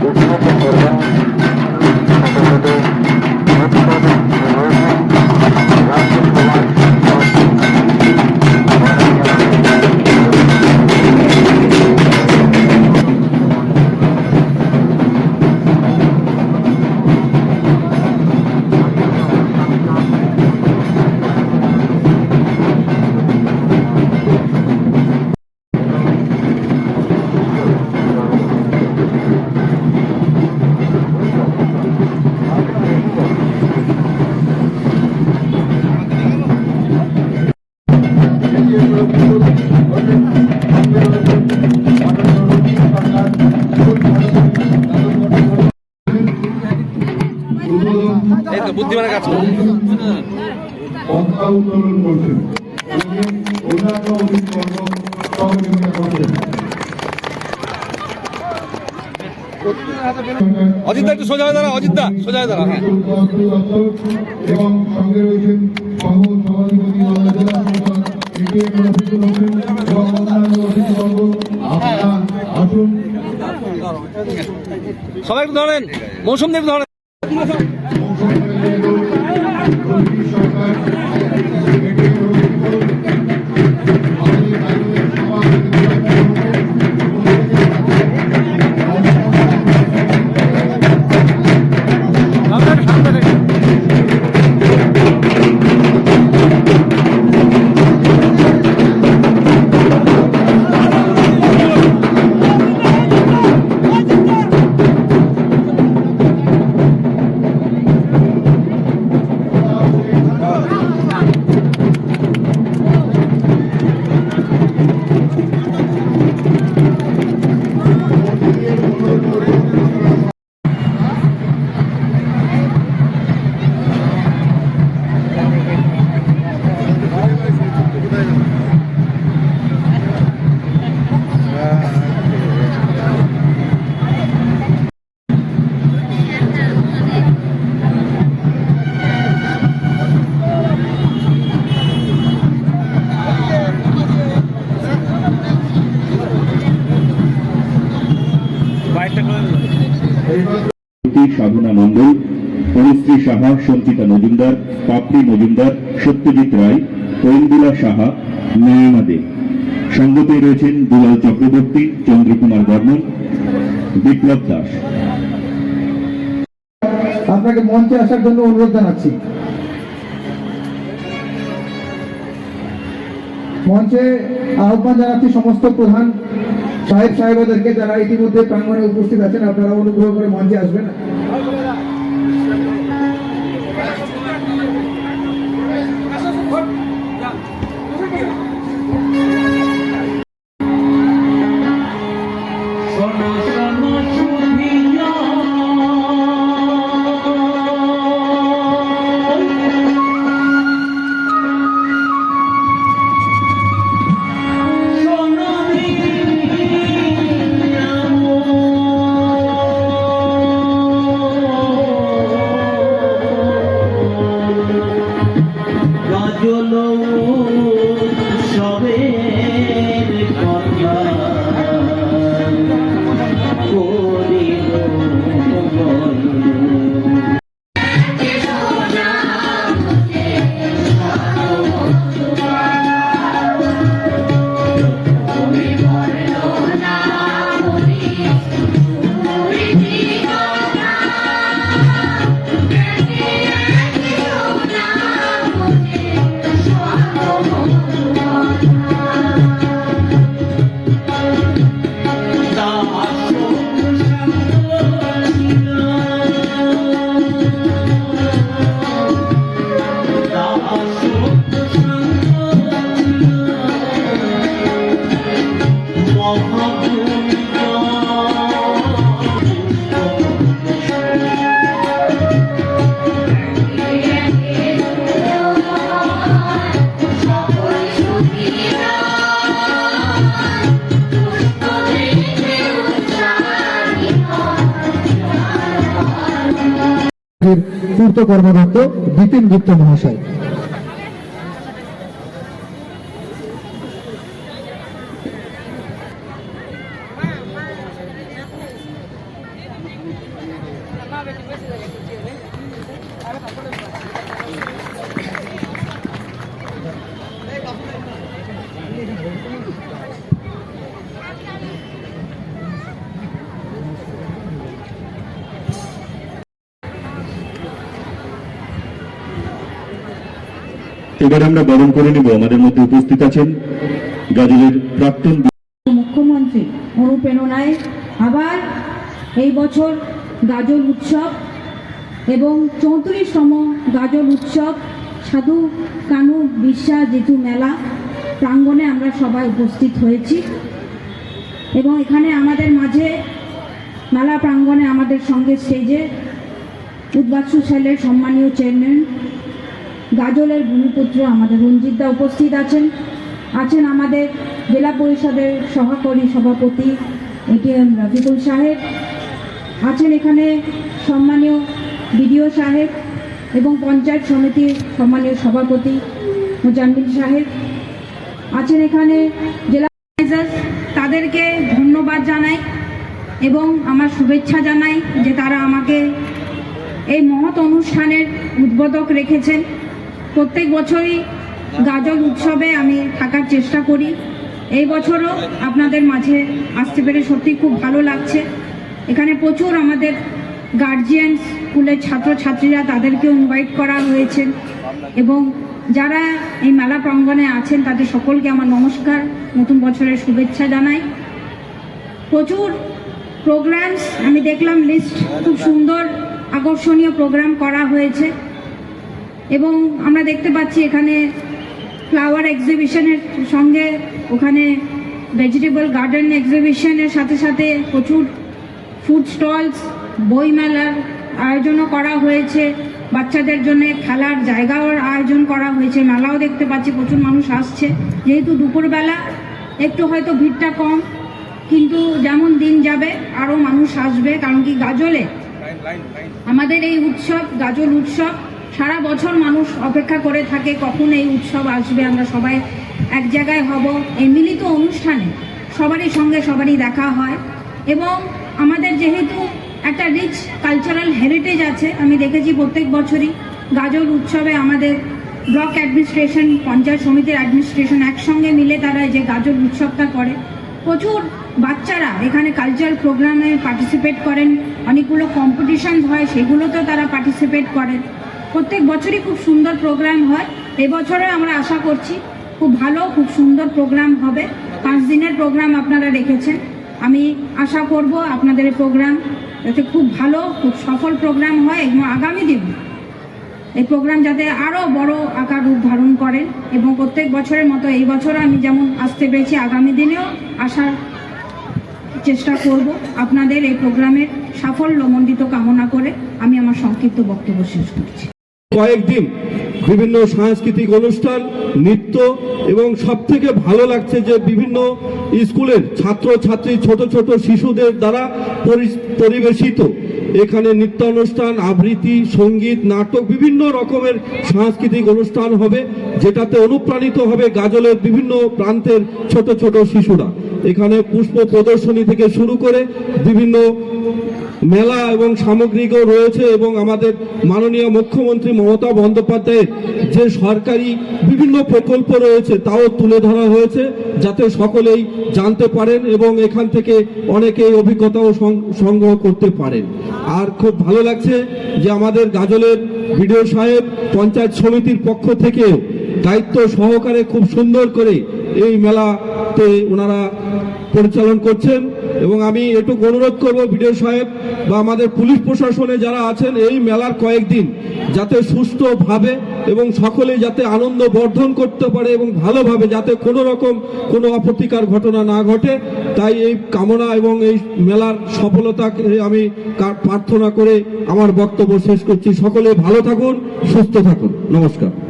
এই বুদ্ধিমানের কাজ অজিতদা একটু সোজা হয়ে দাঁড়া অজিতদা, সোজা হয়ে দাঁড়া হ্যাঁ। সবাই একটু ধরেন মৌসুম দেব ধরেন। অনুশ্রী সাহা, সঞ্চিতা মজুমদার, পাপড়ি মজুমদার, সত্যজিৎ রায় ঐন্দিলা সাহা নীলিমা দে। সঙ্গতে রয়েছেন দুলাল চক্রবর্তী, চন্দ্রকুমার বর্মন, বিপ্লব দাস। আপনাকে মঞ্চে আসার জন্য অনুরোধ জানাচ্ছি। মঞ্চে আহ্বান জানাচ্ছি সমস্ত প্রধান সাহেব, সাহেবদেরকে যারা ইতিমধ্যে প্রাঙ্গণে উপস্থিত আছেন আপনারা অনুগ্রহ করে মঞ্চে আসবেন। গাজল পূর্ত কর্মদত্ত বিপিন গুপ্ত মহাশয়। এবার আমরা বরণ করে নেব। আমাদের মধ্যে উপস্থিত আছেন গাজলের প্রাক্তন মুখ্যমন্ত্রী অনুপ্রেরণায় আবার এই বছর গাজল উৎসব এবং চৌত্রিশতম গাজল উৎসব সাধু কানু বিশ্বাস যেতু মেলা প্রাঙ্গণে আমরা সবাই উপস্থিত হয়েছি। এবং এখানে আমাদের মাঝে মেলা প্রাঙ্গণে আমাদের সঙ্গে স্টেজে উদ্বাস্তু সেলের সম্মানীয় চেয়ারম্যান গাজলের ভূমিপুত্র আমাদের রঞ্জিতদা উপস্থিত আছেন। আছেন আমাদের জেলা পরিষদের সহকারী সভাপতি এটিএম রফিকুল সাহেব। আছেন এখানে সম্মানীয় বিডিও সাহেব এবং পঞ্চায়েত সমিতির সম্মানীয় সভাপতি মোজাম্মিল সাহেব। আছেন এখানে জেলা তাদেরকে ধন্যবাদ জানাই এবং আমার শুভেচ্ছা জানাই যে তারা আমাকে এই মহৎ অনুষ্ঠানের উদ্বোধক রেখেছেন। প্রত্যেক বছরই গাজল উৎসবে আমি থাকার চেষ্টা করি। এই বছরও আপনাদের মাঝে আসতে পেরে সত্যি খুব ভালো লাগছে। এখানে প্রচুর আমাদের গার্জিয়ান স্কুলের ছাত্রছাত্রীরা তাদেরকেও ইনভাইট করা হয়েছে এবং যারা এই মেলা প্রাঙ্গণে আছেন তাদের সকলকে আমার নমস্কার, নতুন বছরের শুভেচ্ছা জানাই। প্রচুর প্রোগ্রামস আমি দেখলাম লিস্ট খুব সুন্দর আকর্ষণীয় প্রোগ্রাম করা হয়েছে। এবং আমরা দেখতে পাচ্ছি এখানে ফ্লাওয়ার এক্সিবিশনের সঙ্গে ওখানে ভেজিটেবল গার্ডেন এক্সিবিশনের সাথে সাথে প্রচুর ফুড স্টলস বইমেলার আয়োজনও করা হয়েছে। বাচ্চাদের জন্য খেলার জায়গাও আয়োজন করা হয়েছে। মেলাও দেখতে পাচ্ছি প্রচুর মানুষ আসছে। যেহেতু দুপুরবেলা একটু হয়তো ভিড়টা কম কিন্তু যেমন দিন যাবে আরও মানুষ আসবে কারণ কি গাজলে আমাদের এই উৎসব গাজল উৎসব সারা বছর মানুষ অপেক্ষা করে থাকে কখন এই উৎসব আসবে, আমরা সবাই এক জায়গায় হব। এই মিলিত অনুষ্ঠানে সবারই সঙ্গে সবারই দেখা হয় এবং আমাদের যেহেতু একটা রিচ কালচারাল হেরিটেজ আছে, আমি দেখেছি প্রত্যেক বছরই গাজল উৎসবে আমাদের ব্লক অ্যাডমিনিস্ট্রেশন, পঞ্চায়েত সমিতির অ্যাডমিনিস্ট্রেশন একসঙ্গে মিলে তারা যে গাজল উৎসবটা করে। প্রচুর বাচ্চারা এখানে কালচারাল প্রোগ্রামে পার্টিসিপেট করেন, অনেকগুলো কম্পিটিশন হয় সেগুলোতেও তারা পার্টিসিপেট করেন। প্রত্যেক বছরই খুব সুন্দর প্রোগ্রাম হয়। এবছরে আমরা আশা করছি খুব ভালো, খুব সুন্দর প্রোগ্রাম হবে। পাঁচ দিনের প্রোগ্রাম আপনারা রেখেছেন। আমি আশা করব আপনাদের প্রোগ্রাম যাতে খুব ভালো, খুব সফল প্রোগ্রাম হয় এবং আগামী দিন এই প্রোগ্রাম যাতে আরও বড় আকার রূপ ধারণ করেন এবং প্রত্যেক বছরের মতো এই বছরও আমি যেমন আসতে পেরেছি, আগামী দিনেও আসার চেষ্টা করব আপনাদের এই প্রোগ্রামের সাফল্যমণ্ডিত কামনা করে আমি আমার সংক্ষিপ্ত বক্তব্য শেষ করছি। কয়েকদিন বিভিন্ন সাংস্কৃতিক অনুষ্ঠান, নৃত্য এবং সব থেকে ভালো লাগছে যে বিভিন্ন স্কুলের ছাত্র ছাত্রী ছোট ছোট শিশুদের দ্বারা পরি- পরিবেশিত। এখানে নৃত্য অনুষ্ঠান আবৃত্তি, সংগীত, নাটক বিভিন্ন রকমের সাংস্কৃতিক অনুষ্ঠান হবে, যেটাতে অনুপ্রাণিত হবে গাজলের বিভিন্ন প্রান্তের ছোট ছোট শিশুরা। এখানে পুষ্প প্রদর্শনী থেকে শুরু করে বিভিন্ন মেলা এবং সামগ্রিকও রয়েছে এবং আমাদের মাননীয় মুখ্যমন্ত্রী মমতা বন্দ্যোপাধ্যায়ের যে সরকারি বিভিন্ন প্রকল্প রয়েছে, তাও তুলে ধরা হয়েছে যাতে সকলেই জানতে পারেন এবং এখান থেকে অনেকেই অভিজ্ঞতাও সংগ্রহ করতে পারেন। আর খুব ভালো লাগছে যে আমাদের গাজলের বিডিও সাহেব পঞ্চায়েত সমিতির পক্ষ থেকে দায়িত্ব সহকারে খুব সুন্দর করে এই মেলাতে ওনারা পরিচালন করছেন। এবং আমি এটুকু অনুরোধ করব বিডিও সাহেব বা আমাদের পুলিশ প্রশাসনে যারা আছেন এই মেলার কয়েকদিন যাতে সুস্থভাবে এবং সকলে যাতে আনন্দ বর্ধন করতে পারে এবং ভালোভাবে যাতে কোনো রকম কোনো অপ্রতিকার ঘটনা না ঘটে, তাই এই কামনা এবং এই মেলার সফলতাকে আমি প্রার্থনা করে আমার বক্তব্য শেষ করছি। সকলে ভালো থাকুন, সুস্থ থাকুন। নমস্কার।